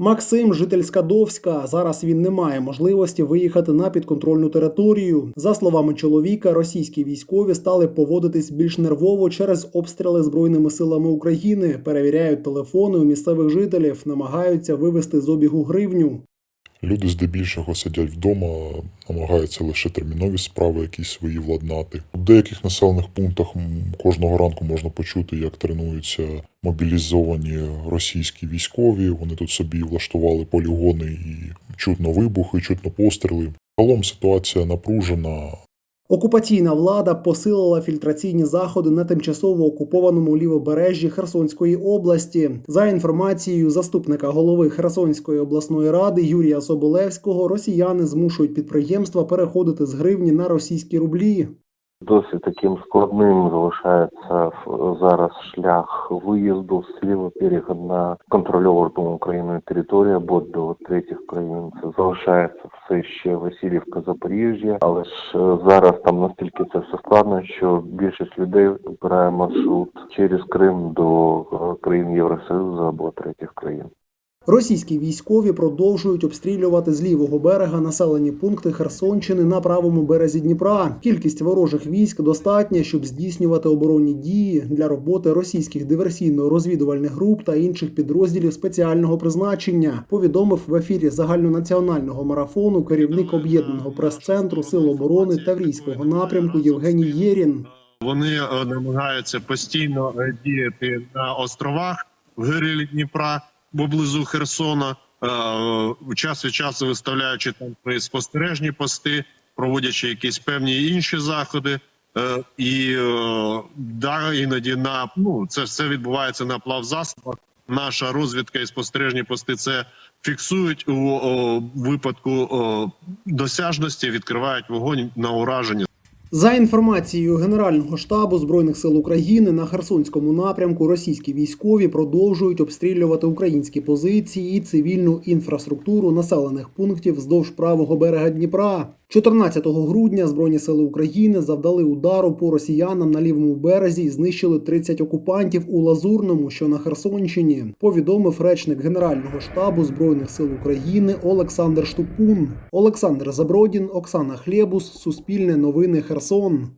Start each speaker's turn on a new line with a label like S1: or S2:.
S1: Максим, житель Скадовська. Зараз він не має можливості виїхати на підконтрольну територію. За словами чоловіка, російські військові стали поводитись більш нервово через обстріли збройними силами України, перевіряють телефони у місцевих жителів, намагаються вивести з обігу гривню.
S2: Люди здебільшого сидять вдома, намагаються лише термінові справи якісь свої владнати. Деяких населених пунктах кожного ранку можна почути, як тренуються мобілізовані російські військові. Вони тут собі влаштували полігони і чутно вибухи, чутно постріли. Загалом ситуація напружена.
S1: Окупаційна влада посилила фільтраційні заходи на тимчасово окупованому лівобережжі Херсонської області. За інформацією заступника голови Херсонської обласної ради Юрія Соболевського, росіяни змушують підприємства переходити з гривні на російські рублі.
S3: Досить таким складним залишається зараз шлях виїзду з лівого на контрольовану Україною територію або до третіх країн. Це залишається все ще Васильівка, Запоріжжя, але ж е, зараз там настільки це все складно, що більшість людей обирає маршрут через Крим до е, країн Євросоюзу або третіх країн.
S1: Російські військові продовжують обстрілювати з лівого берега населені пункти Херсонщини на правому березі Дніпра. Кількість ворожих військ достатня, щоб здійснювати оборонні дії для роботи російських диверсійно-розвідувальних груп та інших підрозділів спеціального призначення. Повідомив в ефірі загальнонаціонального марафону керівник об'єднаного прес-центру Сил оборони Таврійського напрямку Євгеній Єрін.
S4: Вони е, намагаються постійно е, діяти на островах в гирилі Дніпра поблизу Херсона, е, час від часу виставляючи там свої спостережні пости, проводячи якісь певні інші заходи. Е, І е, да, іноді на ну це все відбувається на плавзасобах. Наша розвідка і спостережні пости це фіксують у о, випадку о, досяжності, відкривають вогонь на ураження.
S1: За інформацією Генерального штабу збройних сил України на Херсонському напрямку російські військові продовжують обстрілювати українські позиції і цивільну інфраструктуру населених пунктів вздовж правого берега Дніпра. 14 грудня Збройні сили України завдали удару по росіянам на лівому березі і знищили 30 окупантів у Лазурному, що на Херсонщині. Повідомив речник Генерального штабу збройних сил України Олександр Штупун. Олександр Забродін, Оксана Хлєбус, Суспільне новини Херсон. Person.